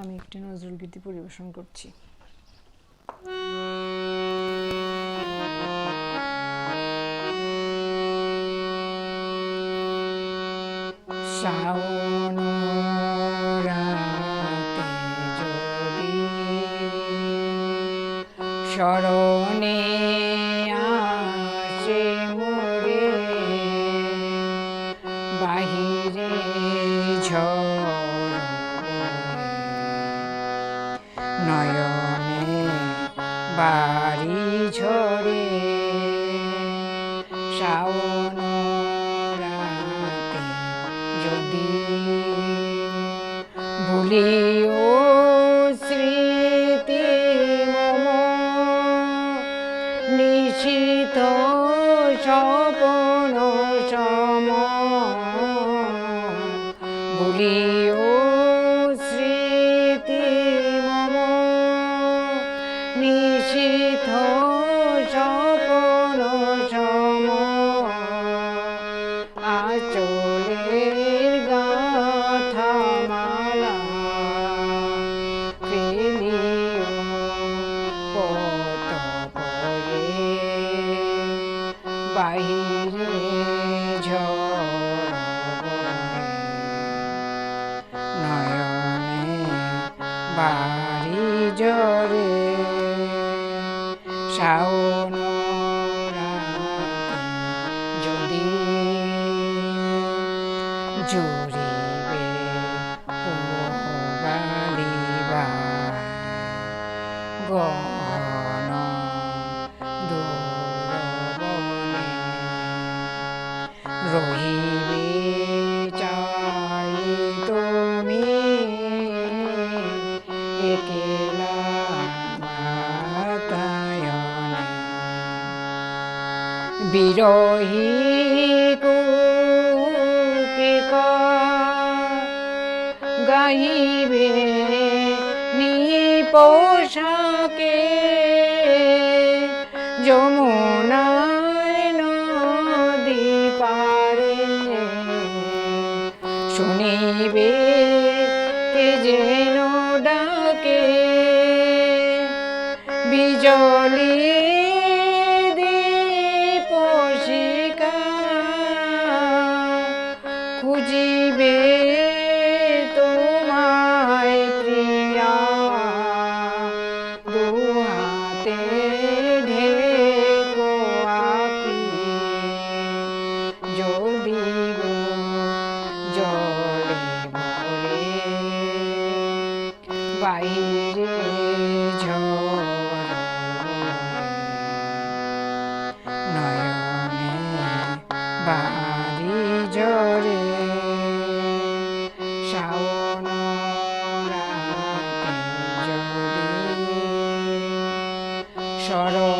আমি একটি নজরুল গীতি পরিবেশন করছি। যদি স্মরণে নয়নে বাড়ি ঝরে শ্রাবণ রাতে যদি ভুলিও স্মৃতি মম নিশিত স্বপন সম ভুলিও বাহিরে। নয়নে বাড়ি জরে শাওন যদি জুড়িবে বিরহী কুপিকা গাইবে নিপোষাকে যমুনায় নদী পারে। শুনিবে যেন ডাকে বিজলি বাইরে নয়নে বাড়ি জরে শাওন রাতে যদি সরণ